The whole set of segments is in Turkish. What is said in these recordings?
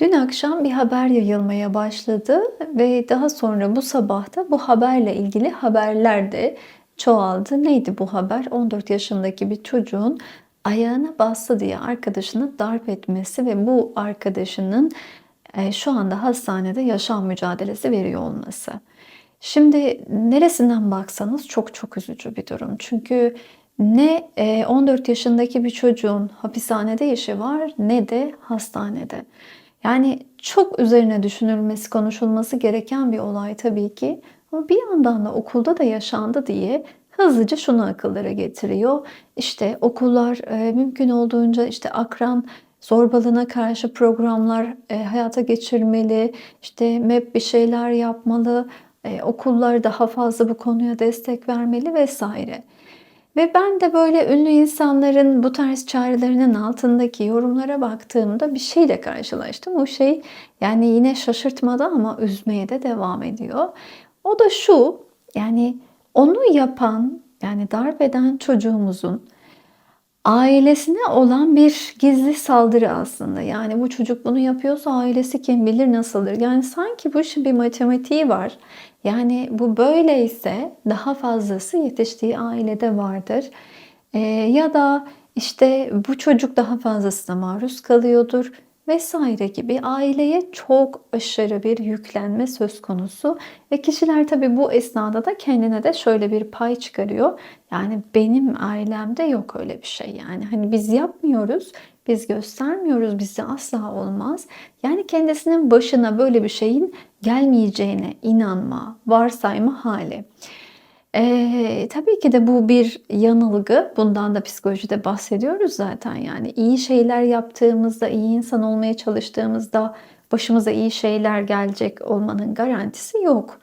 Dün akşam bir haber yayılmaya başladı ve daha sonra bu sabah da bu haberle ilgili haberler de çoğaldı. Neydi bu haber? 14 yaşındaki bir çocuğun ayağına bastı diye arkadaşını darp etmesi ve bu arkadaşının e, şu anda hastanede yaşam mücadelesi veriyor olması. Şimdi neresinden baksanız çok çok üzücü bir durum. Çünkü ne e, 14 yaşındaki bir çocuğun hapishanede işi var ne de hastanede. Yani çok üzerine düşünülmesi, konuşulması gereken bir olay tabii ki. Ama bir yandan da okulda da yaşandı diye hızlıca şunu akıllara getiriyor. İşte okullar e, mümkün olduğunca işte akran zorbalığına karşı programlar e, hayata geçirmeli. İşte MEP bir şeyler yapmalı. E, okullar daha fazla bu konuya destek vermeli vesaire. Ve ben de böyle ünlü insanların bu tarz çağrılarının altındaki yorumlara baktığımda bir şeyle karşılaştım. O şey yani yine şaşırtmadı ama üzmeye de devam ediyor. O da şu yani onu yapan yani darp eden çocuğumuzun ailesine olan bir gizli saldırı aslında. Yani bu çocuk bunu yapıyorsa ailesi kim bilir nasıldır. Yani sanki bu işin bir matematiği var. Yani bu böyleyse daha fazlası yetiştiği ailede vardır. Ee, ya da işte bu çocuk daha fazlasına maruz kalıyordur vesaire gibi aileye çok aşırı bir yüklenme söz konusu ve kişiler tabii bu esnada da kendine de şöyle bir pay çıkarıyor. Yani benim ailemde yok öyle bir şey yani hani biz yapmıyoruz, biz göstermiyoruz, bizde asla olmaz. Yani kendisinin başına böyle bir şeyin gelmeyeceğine inanma, varsayma hali. Ee, tabii ki de bu bir yanılgı. Bundan da psikolojide bahsediyoruz zaten. Yani iyi şeyler yaptığımızda, iyi insan olmaya çalıştığımızda başımıza iyi şeyler gelecek olmanın garantisi yok.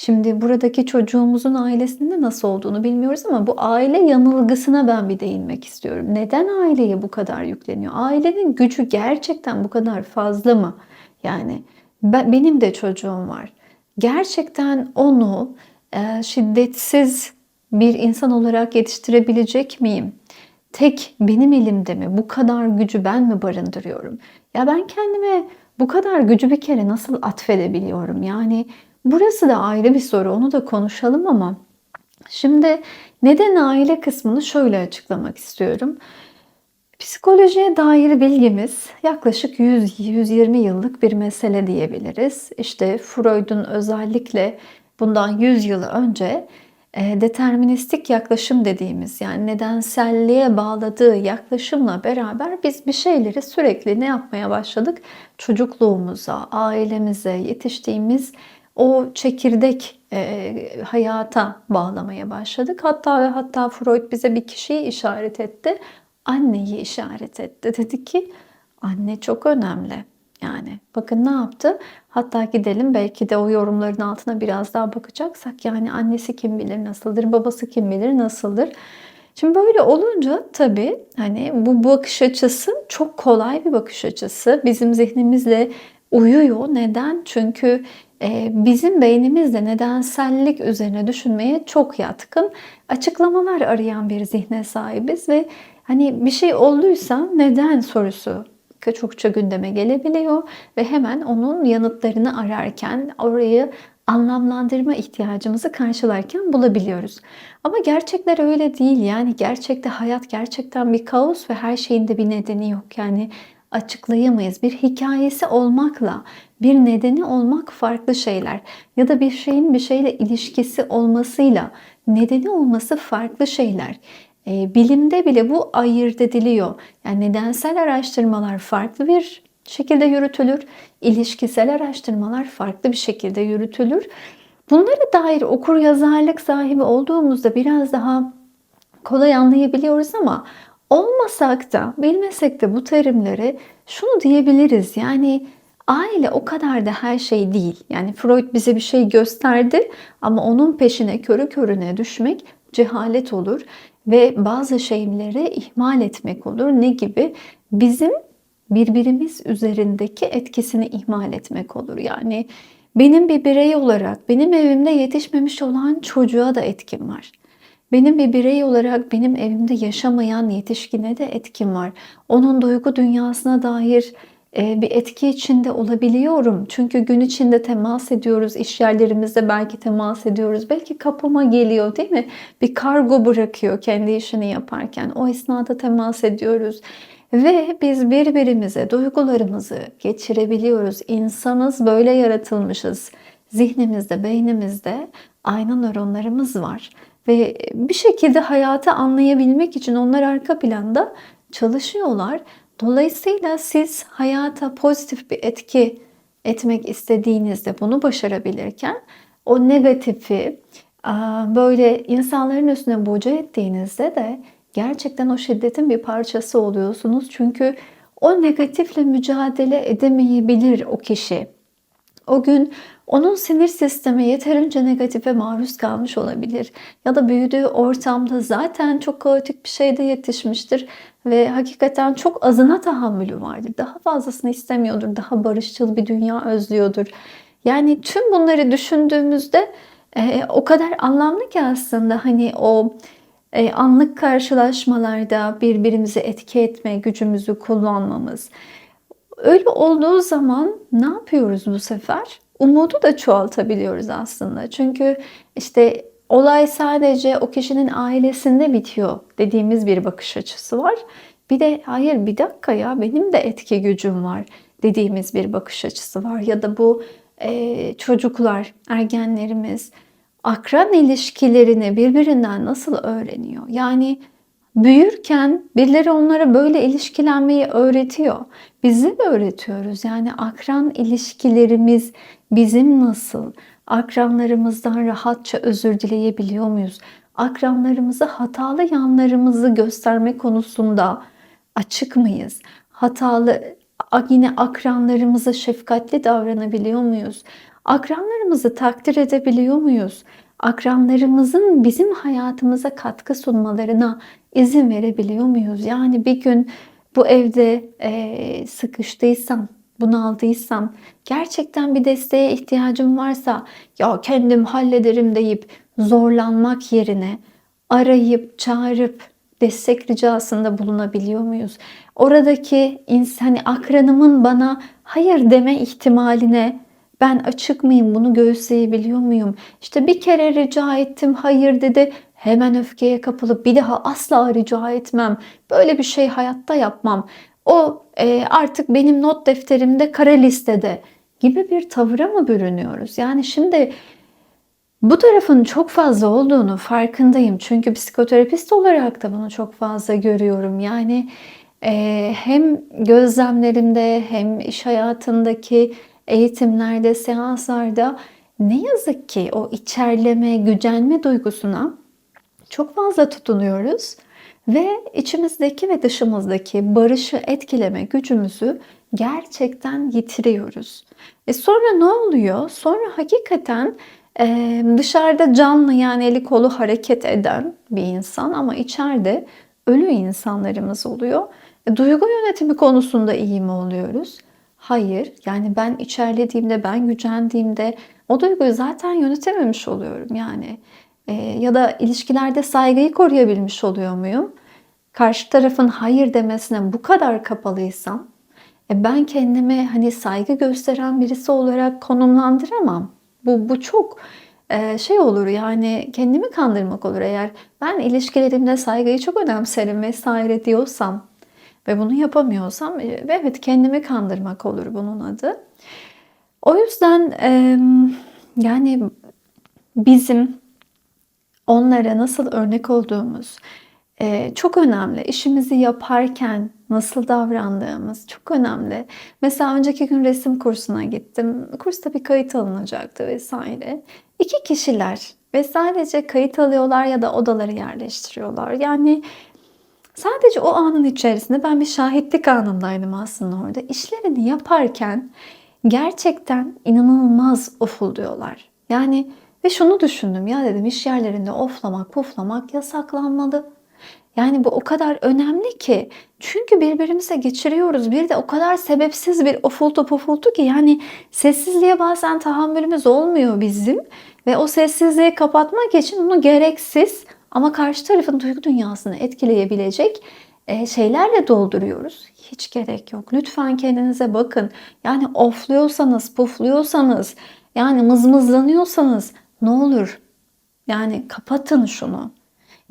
Şimdi buradaki çocuğumuzun ailesinin de nasıl olduğunu bilmiyoruz ama bu aile yanılgısına ben bir değinmek istiyorum. Neden aileye bu kadar yükleniyor? Ailenin gücü gerçekten bu kadar fazla mı? Yani ben, benim de çocuğum var. Gerçekten onu e, şiddetsiz bir insan olarak yetiştirebilecek miyim? Tek benim elimde mi? Bu kadar gücü ben mi barındırıyorum? Ya ben kendime bu kadar gücü bir kere nasıl atfedebiliyorum? Yani burası da ayrı bir soru. Onu da konuşalım ama şimdi neden aile kısmını şöyle açıklamak istiyorum. Psikolojiye dair bilgimiz yaklaşık 100-120 yıllık bir mesele diyebiliriz. İşte Freud'un özellikle bundan 100 yıl önce e, deterministik yaklaşım dediğimiz yani nedenselliğe bağladığı yaklaşımla beraber biz bir şeyleri sürekli ne yapmaya başladık? Çocukluğumuza, ailemize, yetiştiğimiz o çekirdek e, hayata bağlamaya başladık. Hatta hatta Freud bize bir kişiyi işaret etti. Anneyi işaret etti. Dedi ki anne çok önemli. Yani bakın ne yaptı? Hatta gidelim belki de o yorumların altına biraz daha bakacaksak yani annesi kim bilir nasıldır, babası kim bilir nasıldır. Şimdi böyle olunca tabii hani bu bakış açısı çok kolay bir bakış açısı. Bizim zihnimizle uyuyor. Neden? Çünkü e, bizim beynimizde nedensellik üzerine düşünmeye çok yatkın açıklamalar arayan bir zihne sahibiz ve hani bir şey olduysa neden sorusu çokça gündeme gelebiliyor ve hemen onun yanıtlarını ararken orayı anlamlandırma ihtiyacımızı karşılarken bulabiliyoruz. Ama gerçekler öyle değil. Yani gerçekte hayat gerçekten bir kaos ve her şeyin de bir nedeni yok. Yani açıklayamayız. Bir hikayesi olmakla bir nedeni olmak farklı şeyler. Ya da bir şeyin bir şeyle ilişkisi olmasıyla nedeni olması farklı şeyler. E, bilimde bile bu ayırt ediliyor. Yani nedensel araştırmalar farklı bir şekilde yürütülür. İlişkisel araştırmalar farklı bir şekilde yürütülür. Bunlara dair okur yazarlık sahibi olduğumuzda biraz daha kolay anlayabiliyoruz ama olmasak da bilmesek de bu terimleri şunu diyebiliriz. Yani aile o kadar da her şey değil. Yani Freud bize bir şey gösterdi ama onun peşine körü körüne düşmek cehalet olur ve bazı şeyleri ihmal etmek olur. Ne gibi? Bizim birbirimiz üzerindeki etkisini ihmal etmek olur. Yani benim bir birey olarak benim evimde yetişmemiş olan çocuğa da etkim var. Benim bir birey olarak benim evimde yaşamayan yetişkine de etkim var. Onun duygu dünyasına dair e, bir etki içinde olabiliyorum. Çünkü gün içinde temas ediyoruz, iş yerlerimizde belki temas ediyoruz. Belki kapıma geliyor değil mi? Bir kargo bırakıyor kendi işini yaparken. O esnada temas ediyoruz. Ve biz birbirimize duygularımızı geçirebiliyoruz. İnsanız böyle yaratılmışız. Zihnimizde, beynimizde aynı nöronlarımız var. Ve bir şekilde hayatı anlayabilmek için onlar arka planda çalışıyorlar. Dolayısıyla siz hayata pozitif bir etki etmek istediğinizde bunu başarabilirken o negatifi böyle insanların üstüne boca ettiğinizde de gerçekten o şiddetin bir parçası oluyorsunuz. Çünkü o negatifle mücadele edemeyebilir o kişi. O gün onun sinir sistemi yeterince negatife maruz kalmış olabilir. Ya da büyüdüğü ortamda zaten çok kaotik bir şeyde yetişmiştir ve hakikaten çok azına tahammülü vardır. Daha fazlasını istemiyordur, daha barışçıl bir dünya özlüyordur. Yani tüm bunları düşündüğümüzde e, o kadar anlamlı ki aslında hani o e, anlık karşılaşmalarda birbirimizi etki etme gücümüzü kullanmamız. Öyle olduğu zaman ne yapıyoruz bu sefer? Umudu da çoğaltabiliyoruz aslında. Çünkü işte olay sadece o kişinin ailesinde bitiyor dediğimiz bir bakış açısı var. Bir de hayır bir dakika ya benim de etki gücüm var dediğimiz bir bakış açısı var. Ya da bu e, çocuklar, ergenlerimiz akran ilişkilerini birbirinden nasıl öğreniyor? Yani büyürken birileri onlara böyle ilişkilenmeyi öğretiyor. Bizi de öğretiyoruz. Yani akran ilişkilerimiz bizim nasıl? Akranlarımızdan rahatça özür dileyebiliyor muyuz? Akranlarımıza hatalı yanlarımızı gösterme konusunda açık mıyız? Hatalı yine akranlarımıza şefkatli davranabiliyor muyuz? Akranlarımızı takdir edebiliyor muyuz? Akranlarımızın bizim hayatımıza katkı sunmalarına izin verebiliyor muyuz? Yani bir gün bu evde e, sıkıştıysam, bunaldıysam, gerçekten bir desteğe ihtiyacım varsa ya kendim hallederim deyip zorlanmak yerine arayıp çağırıp destek ricasında bulunabiliyor muyuz? Oradaki insan, hani akranımın bana hayır deme ihtimaline ben açık mıyım? Bunu göğüsleyebiliyor muyum? İşte bir kere rica ettim, hayır dedi. Hemen öfkeye kapılıp bir daha asla rica etmem. Böyle bir şey hayatta yapmam. O e, artık benim not defterimde kara listede gibi bir tavıra mı bürünüyoruz? Yani şimdi bu tarafın çok fazla olduğunu farkındayım. Çünkü psikoterapist olarak da bunu çok fazla görüyorum. Yani e, hem gözlemlerimde hem iş hayatındaki eğitimlerde, seanslarda ne yazık ki o içerleme, gücenme duygusuna çok fazla tutunuyoruz ve içimizdeki ve dışımızdaki barışı etkileme gücümüzü gerçekten yitiriyoruz. E sonra ne oluyor? Sonra hakikaten e, dışarıda canlı yani eli kolu hareket eden bir insan ama içeride ölü insanlarımız oluyor. E, duygu yönetimi konusunda iyi mi oluyoruz? Hayır. Yani ben içerlediğimde, ben gücendiğimde o duyguyu zaten yönetememiş oluyorum. Yani e, ya da ilişkilerde saygıyı koruyabilmiş oluyor muyum? Karşı tarafın hayır demesine bu kadar kapalıysam e, ben kendimi hani saygı gösteren birisi olarak konumlandıramam. Bu, bu çok e, şey olur yani kendimi kandırmak olur eğer ben ilişkilerimde saygıyı çok önemserim vesaire diyorsam ve bunu yapamıyorsam e, evet kendimi kandırmak olur bunun adı. O yüzden yani bizim onlara nasıl örnek olduğumuz e, çok önemli. İşimizi yaparken nasıl davrandığımız çok önemli. Mesela önceki gün resim kursuna gittim. Kursta bir kayıt alınacaktı vesaire. İki kişiler ve sadece kayıt alıyorlar ya da odaları yerleştiriyorlar. Yani Sadece o anın içerisinde ben bir şahitlik anındaydım aslında orada. İşlerini yaparken gerçekten inanılmaz ofulduyorlar. Yani ve şunu düşündüm ya dedim iş yerlerinde oflamak puflamak yasaklanmalı. Yani bu o kadar önemli ki. Çünkü birbirimize geçiriyoruz. Bir de o kadar sebepsiz bir ofultu pufultu ki yani sessizliğe bazen tahammülümüz olmuyor bizim. Ve o sessizliği kapatmak için onu gereksiz ama karşı tarafın duygu dünyasını etkileyebilecek e, şeylerle dolduruyoruz. Hiç gerek yok. Lütfen kendinize bakın. Yani ofluyorsanız, pufluyorsanız, yani mızmızlanıyorsanız ne olur? Yani kapatın şunu.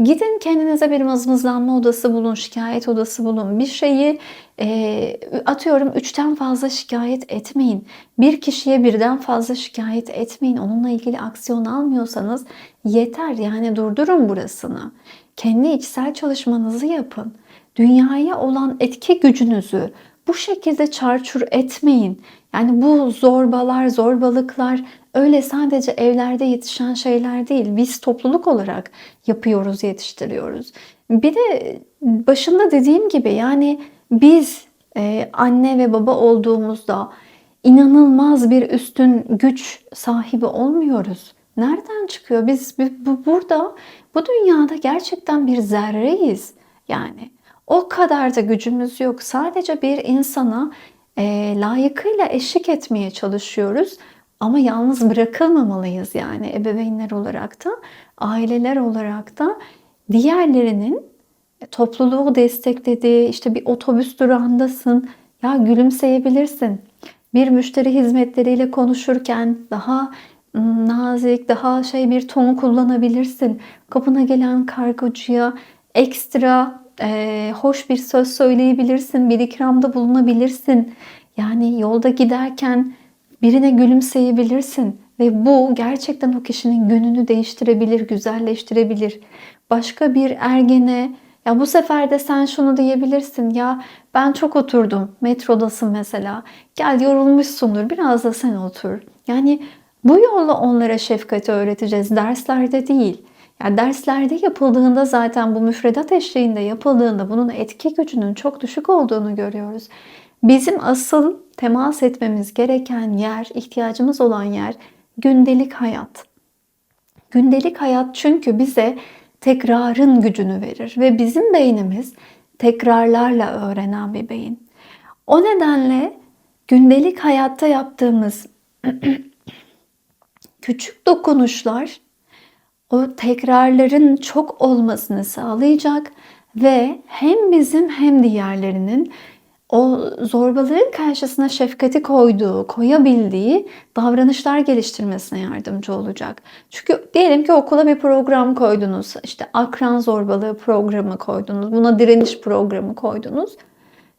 Gidin kendinize bir mızmızlanma odası bulun, şikayet odası bulun. Bir şeyi e, atıyorum üçten fazla şikayet etmeyin. Bir kişiye birden fazla şikayet etmeyin. Onunla ilgili aksiyon almıyorsanız yeter. Yani durdurun burasını. Kendi içsel çalışmanızı yapın. Dünyaya olan etki gücünüzü bu şekilde çarçur etmeyin. Yani bu zorbalar, zorbalıklar öyle sadece evlerde yetişen şeyler değil. Biz topluluk olarak yapıyoruz, yetiştiriyoruz. Bir de başında dediğim gibi yani biz e, anne ve baba olduğumuzda inanılmaz bir üstün güç sahibi olmuyoruz. Nereden çıkıyor? Biz bu, burada, bu dünyada gerçekten bir zerreyiz. Yani o kadar da gücümüz yok. Sadece bir insana e, layıkıyla eşlik etmeye çalışıyoruz. Ama yalnız bırakılmamalıyız yani ebeveynler olarak da, aileler olarak da diğerlerinin topluluğu desteklediği işte bir otobüs durağındasın. Ya gülümseyebilirsin. Bir müşteri hizmetleriyle konuşurken daha nazik, daha şey bir ton kullanabilirsin. Kapına gelen kargocuya ekstra e, hoş bir söz söyleyebilirsin, bir ikramda bulunabilirsin. Yani yolda giderken birine gülümseyebilirsin ve bu gerçekten o kişinin gününü değiştirebilir, güzelleştirebilir. Başka bir ergene ya bu sefer de sen şunu diyebilirsin ya ben çok oturdum metrodasın mesela gel yorulmuşsundur biraz da sen otur. Yani bu yolla onlara şefkati öğreteceğiz derslerde değil. Yani derslerde yapıldığında zaten bu müfredat eşliğinde yapıldığında bunun etki gücünün çok düşük olduğunu görüyoruz. Bizim asıl temas etmemiz gereken yer, ihtiyacımız olan yer gündelik hayat. Gündelik hayat çünkü bize tekrarın gücünü verir ve bizim beynimiz tekrarlarla öğrenen bir beyin. O nedenle gündelik hayatta yaptığımız küçük dokunuşlar o tekrarların çok olmasını sağlayacak ve hem bizim hem diğerlerinin o zorbalığın karşısına şefkati koyduğu, koyabildiği davranışlar geliştirmesine yardımcı olacak. Çünkü diyelim ki okula bir program koydunuz. işte akran zorbalığı programı koydunuz. Buna direniş programı koydunuz.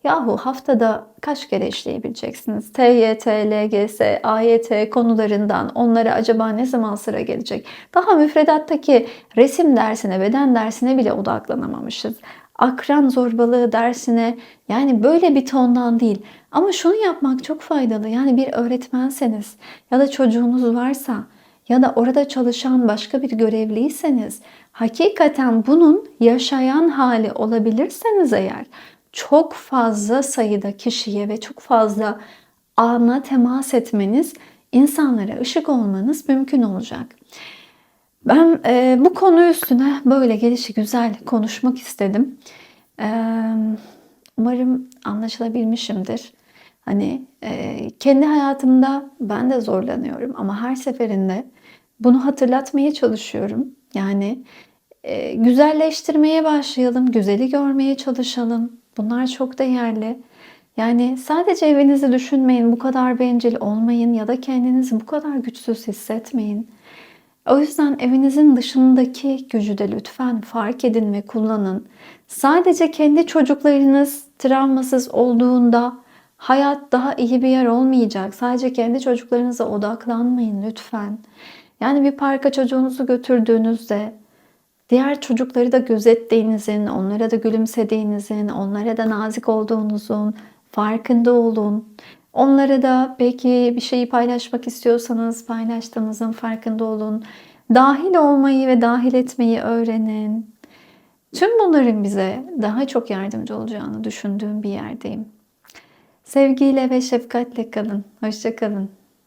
Yahu haftada kaç kere işleyebileceksiniz? TYT, LGS, AYT konularından onlara acaba ne zaman sıra gelecek? Daha müfredattaki resim dersine, beden dersine bile odaklanamamışız. Akran zorbalığı dersine yani böyle bir tondan değil. Ama şunu yapmak çok faydalı. Yani bir öğretmenseniz ya da çocuğunuz varsa ya da orada çalışan başka bir görevliyseniz hakikaten bunun yaşayan hali olabilirseniz eğer çok fazla sayıda kişiye ve çok fazla ana temas etmeniz, insanlara ışık olmanız mümkün olacak. Ben e, bu konu üstüne böyle gelişi güzel konuşmak istedim. E, umarım anlaşılabilmişimdir. Hani e, kendi hayatımda ben de zorlanıyorum ama her seferinde bunu hatırlatmaya çalışıyorum. Yani e, güzelleştirmeye başlayalım, güzeli görmeye çalışalım. Bunlar çok değerli. Yani sadece evinizi düşünmeyin, bu kadar bencil olmayın ya da kendinizi bu kadar güçsüz hissetmeyin. O yüzden evinizin dışındaki gücü de lütfen fark edin ve kullanın. Sadece kendi çocuklarınız travmasız olduğunda hayat daha iyi bir yer olmayacak. Sadece kendi çocuklarınıza odaklanmayın lütfen. Yani bir parka çocuğunuzu götürdüğünüzde Diğer çocukları da gözettiğinizin, onlara da gülümsediğinizin, onlara da nazik olduğunuzun farkında olun. Onlara da belki bir şeyi paylaşmak istiyorsanız paylaştığınızın farkında olun. Dahil olmayı ve dahil etmeyi öğrenin. Tüm bunların bize daha çok yardımcı olacağını düşündüğüm bir yerdeyim. Sevgiyle ve şefkatle kalın. Hoşçakalın.